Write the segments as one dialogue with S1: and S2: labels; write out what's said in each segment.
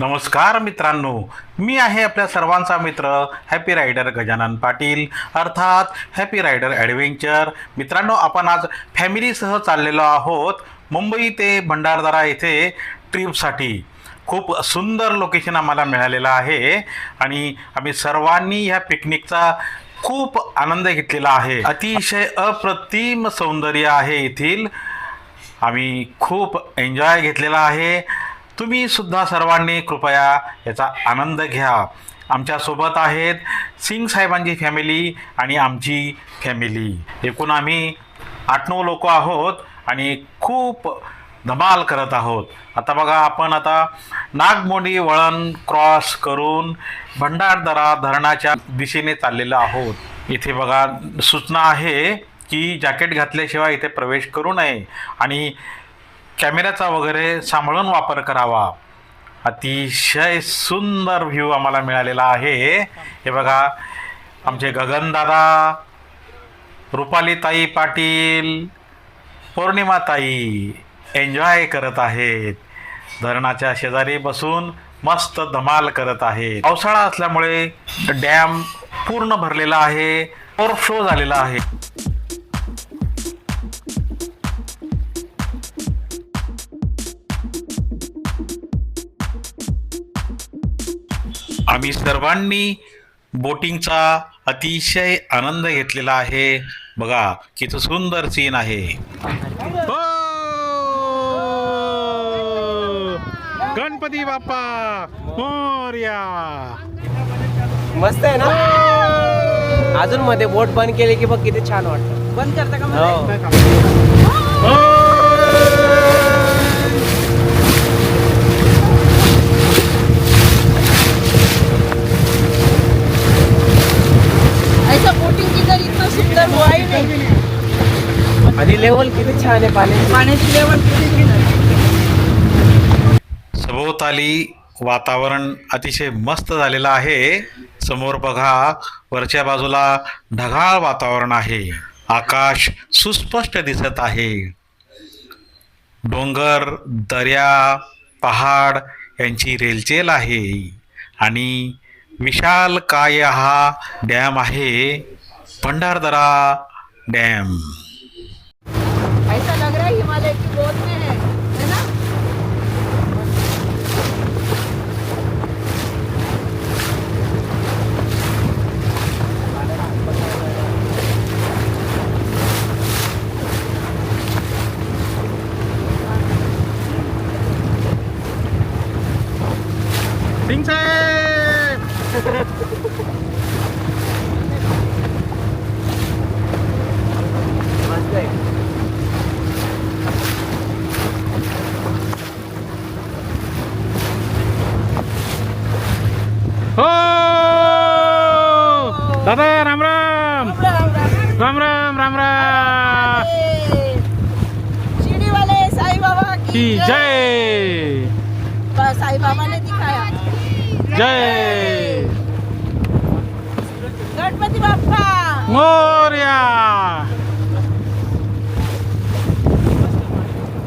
S1: नमस्कार मित्रांनो. मी आहे आपल्या सर्वांचा मित्र हॅपी रायडर गजानन पाटील. अर्थात हॅपी रायडर ॲडव्हेंचर मित्रांनो आपण आज फॅमिलीसह चाललेलो आहोत मुंबई ते भंडारदरा येथे ट्रिपसाठी खूप सुंदर लोकेशन आम्हाला मिळालेलं आहे आणि आम्ही सर्वांनी ह्या पिकनिकचा खूप आनंद घेतलेला आहे. अतिशय अप्रतिम सौंदर्य आहे येथील. आम्ही खूप एन्जॉय घेतलेला आहे. तुम्ही सुद्धा सर्वांनी कृपया याचा आनंद घ्या. आमच्यासोबत आहेत सिंग साहेबांची फॅमिली आणि आमची फॅमिली एकूण आम्ही आठ नऊ लोक आहोत आणि खूप धमाल करत आहोत. आता बघा आपण आता नागमोडी वळण क्रॉस करून भंडारदरा धरणाच्या दिशेने चाललेलो आहोत. इथे बघा सूचना आहे की जॅकेट घातल्याशिवाय इथे प्रवेश करू नये. आणि कॅमेऱ्याचा वगैरे सांभाळून वापर करावा. अतिशय सुंदर व्ह्यू आम्हाला मिळालेला आहे. हे बघा आमचे गगनदादा रुपालीताई पाटील पौर्णिमाताई एन्जॉय करत आहेत. धरणाच्या शेजारी बसून मस्त धमाल करत आहेत. पावसाळा असल्यामुळे डॅम पूर्ण भरलेला आहे. ओव्हरफ्लो झालेला आहे. आम्ही सर्वांनी बोटिंगचा अतिशय आनंद घेतलेला आहे. बघा किती सुंदर सीन आहे.
S2: हो! गणपती बाप्पा मोर्या.
S3: मस्त आहे ना? अजून मध्ये बोट बंद केली की बघ किती छान वाटतं.
S4: बंद करता का
S3: आणि लेवल किती छान आहे पाण्याची.
S4: पाण्याची लेवल किती
S1: सभोवताली वातावरण अतिशय मस्त झालेलं आहे. समोर बघा वरच्या बाजूला ढगाळ वातावरण आहे. आकाश सुस्पष्ट दिसत आहे. डोंगर दर्या पहाड यांची रेलचेल आहे. आणि विशाल काय हा डॅम आहे भंडारदरा डॅम.
S4: की
S2: जय।
S4: साईं बाबा ने दिखाया.
S2: जय।
S4: गणपति बाप्पा.
S2: मोर्या.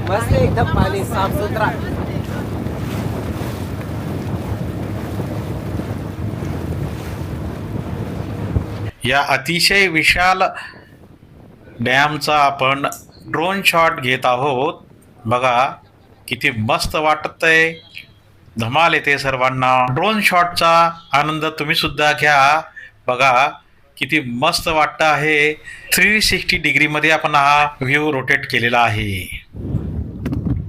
S3: मस्त एकदम पाणी साफ सुथरा
S1: या अतिशय विशाल डॅमचा आपण ड्रोन शॉट घेत आहोत. बघा किती मस्त वाटत आहे धमाल येते सर्वांना. ड्रोन शॉटचा आनंद तुम्ही सुद्धा घ्या. बघा किती मस्त वाटतं आहे. थ्री सिक्स्टी डिग्रीमध्ये आपण हा व्ह्यू रोटेट केलेला आहे.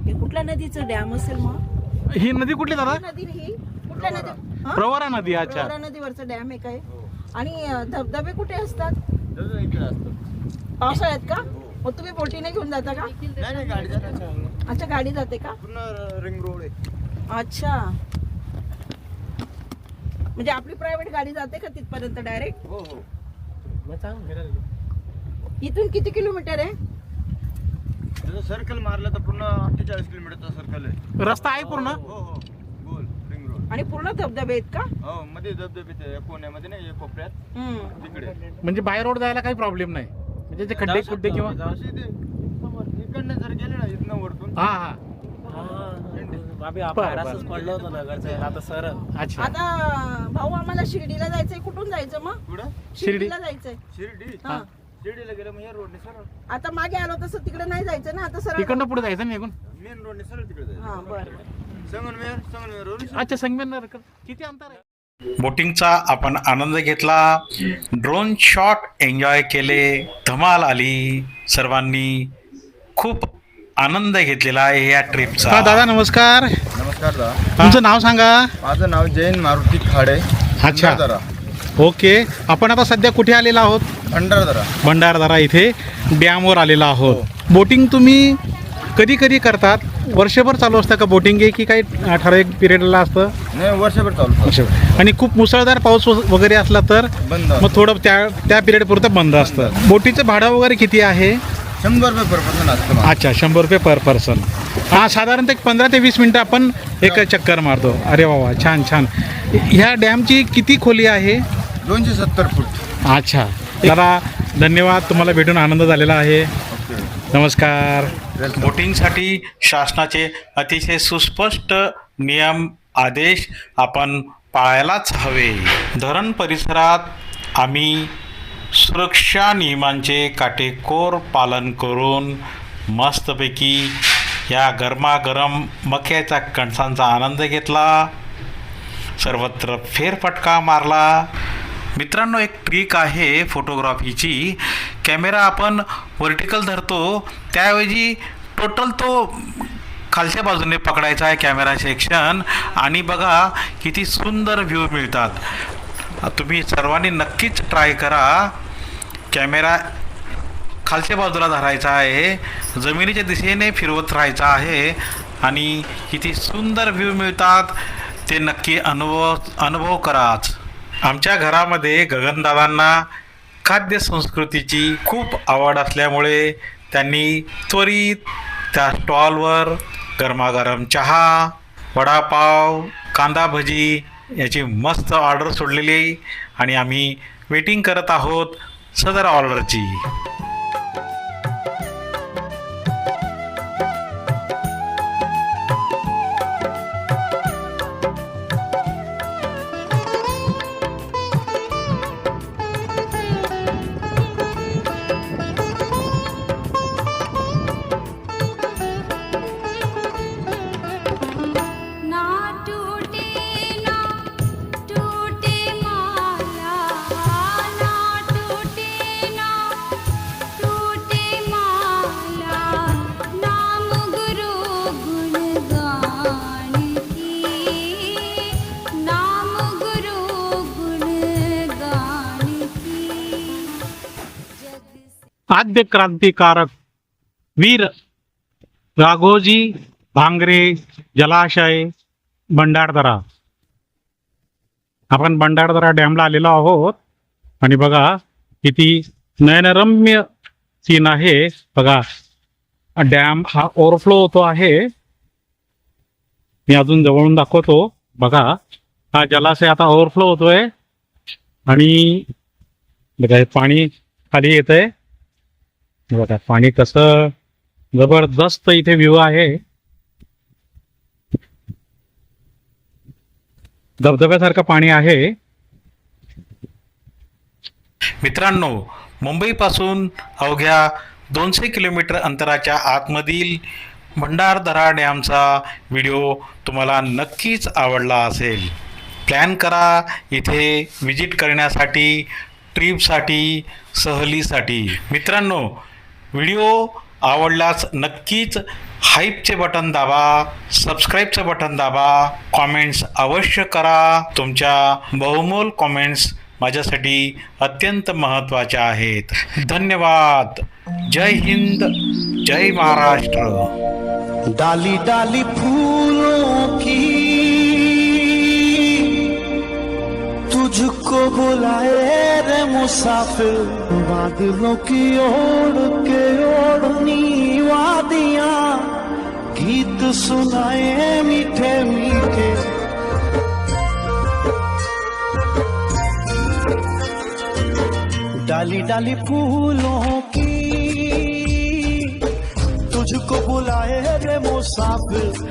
S4: हे कुठल्या नदीचं डॅम असेल मग?
S2: ही नदी कुठली दादा?
S4: नदी ही कुठल्या नदी हा?
S2: प्रवरा नदी अच्छा.
S4: प्रवरा नदीवरचं डॅम आहे काय? आणि धबधबे कुठे असतात? पावसाळ्यात का? मग तुम्ही बोटीने घेऊन जाता का? अच्छा गाडी जाते का?
S5: रिंग रोड आहे.
S4: अच्छा. म्हणजे आपली प्रायव्हेट गाडी जाते का तिथपर्यंत डायरेक्ट
S5: हो हो.
S3: मग चांगलं
S4: इथून किती किलोमीटर आहे?
S5: त्याचं सर्कल मारलं तर पूर्ण अठ्ठेचाळीस किलोमीटरचा सर्कल आहे.
S2: रस्ता आहे पूर्ण?
S5: हो हो गोल रिंग रोड.
S4: आणि पूर्ण धबधबे आहेत का?
S5: हो मध्ये धबधबे ते कोण्यामध्ये नाही एक कोपऱ्यात.
S4: हम्म.
S5: तिकडे.
S2: म्हणजे बाय रोड जायला काही प्रॉब्लेम नाही. म्हणजे ते खड्डे खुड्डे किंवा
S5: इकडनं जर गेले ना इथनं वरतून.
S2: हा हा.
S5: इंड-
S3: बाबी
S2: बरं,
S3: आपण
S2: बरं.
S3: असंच पडलो होतो नगरचं. आता सर
S2: अच्छा.
S4: आता भाऊ आम्हाला शिर्डीला जायचंय. कुठून जायचं मग?
S5: कुठं?
S4: शिर्डीला जायचंय.
S5: शिर्डी?
S4: हा.
S5: शिर्डीला गेलं मग या रोडने सरळ.
S4: आता मागे आलो तसं तिकडे नाही जायचं ना आता सरळ
S2: तिकडनं पुढे जायचं ना निघून?
S5: मेन रोडने सरळ तिकडे जायचं.
S4: हा बरं
S5: संगमनेर रोड
S2: अच्छा संगमेर किती अंतर आहे?
S1: बोटिंगचा आपण आनंद घेतला. ड्रोन शॉट एन्जॉय केले. धमाल आली. सर्वांनी खूप आनंद घेतलेला आहे या
S2: हा
S1: ट्रिपचा
S2: दादा नमस्कार.
S5: नमस्कार दादा.
S2: तुमचं नाव सांगा.
S5: माझं नाव जैन मारुती खाडे.
S2: अच्छा.
S5: भंडारदरा.
S2: ओके. आपण आता सध्या कुठे आलेला आहोत?
S5: भंडारदरा.
S2: भंडारदरा इथे. डॅमवर आलेला आहोत. बोटिंग तुम्ही कधी कधी करतात? वर्षभर चालू असतं का बोटिंग आहे की काही ठराविक पिरियडला असतं?
S5: नाही वर्षभर चालू असतं.
S2: वर्षभर. आणि खूप मुसळधार पाऊस वगैरे असला तर?
S5: बंद
S2: मग थोडं त्या त्या पिरियड पुरतं बंद असतं. बोटीचं भाडं वगैरे किती आहे?
S5: शंभर रुपये पर पर्सन असतं.
S2: अच्छा शंभर रुपये पर पर्सन हां साधारणतः एक पंधरा ते वीस मिनटं आपण एक चक्कर मारतो. अरे वा वा छान छान. ह्या डॅमची किती खोली आहे?
S5: दोनशे सत्तर फूट.
S2: अच्छा. दादा धन्यवाद. तुम्हाला भेटून आनंद झालेला आहे. नमस्कार.
S5: वोटिंगसाठी
S1: बोटिंगसाठी शासनाचे अतिशय सुस्पष्ट नियम आदेश आपण पाळायलाच हवे. धरण परिसरात आम्ही सुरक्षा नियमांचे काटेकोर पालन करून मस्तपैकी या गरमागरम मक्याच्या कणसांचा आनंद घेतला सर्वत्र फेरफटका मारला. मित्रांनो एक ट्रिक आहे फोटोग्राफीची. कॅमेरा आपण व्हर्टिकल धरतो त्याऐवजी टोटल तो खालच्या बाजूने पकडायचा आहे कॅमेरा सेक्शन. आणि बघा किती सुंदर व्ह्यू मिळतात. तुम्ही सर्वांनी नक्कीच ट्राय करा. कॅमेरा खालच्या बाजूला धरायचा आहे. जमिनीच्या दिशेने फिरवत राहायचा आहे. आणि किती सुंदर व्ह्यू मिळतात ते नक्की अनुभव अनुभव कराच. आमच्या घरामध्ये गगनदादांना खाद्य संस्कृतीची खूप आवड असल्यामुळे त्यांनी त्वरित त्या स्टॉलवर गरमागरम चहा वडापाव कांदा भजी याची मस्त ऑर्डर सोडलेली आहे. आणि आम्ही वेटिंग करत आहोत सदर ऑर्डरची.
S2: आद्य क्रांतिकारक वीर राघोजी भांगरे जलाशय भंडारदरा. आपण भंडारदरा डॅमला आलेलो आहोत. आणि बघा किती नयनरम्य सीन आहे. बघा डॅम हा ओव्हरफ्लो होतो आहे. मी अजून जवळून दाखवतो. बघा हा जलाशय आता ओव्हरफ्लो होतोय. आणि बघा हे पाणी खाली येत आहे बघा पाणी कसं जबरदस्त इथे व्ह्यू आहे. धबधब्यासारखं पाणी आहे.
S1: मित्रांनो मुंबईपासून अवघ्या दोनशे किलोमीटर अंतराच्या आतमधील भंडारदरा डॅमचा व्हिडिओ तुम्हाला नक्कीच आवडला असेल. प्लॅन करा इथे व्हिजिट करण्यासाठी ट्रिपसाठी सहलीसाठी. मित्रांनो व्हिडिओ आवडलाच नक्कीच हाईपचे बटन दाबा सबस्क्राईबचं बटन दाबा कॉमेंट्स अवश्य करा. तुमच्या बहुमोल कॉमेंट्स माझ्यासाठी अत्यंत महत्त्वाच्या आहेत. धन्यवाद. जय हिंद जय महाराष्ट्र.
S6: डाली डाली फू तुझको बुलाए रे मुसाफिर। बादलों की ओढ़ के ओढ़नी वादियाँ गीत सुनाए मीठे मीठे। डाली डाली फूलों की। तुझको बुलाए रे मुसाफिर।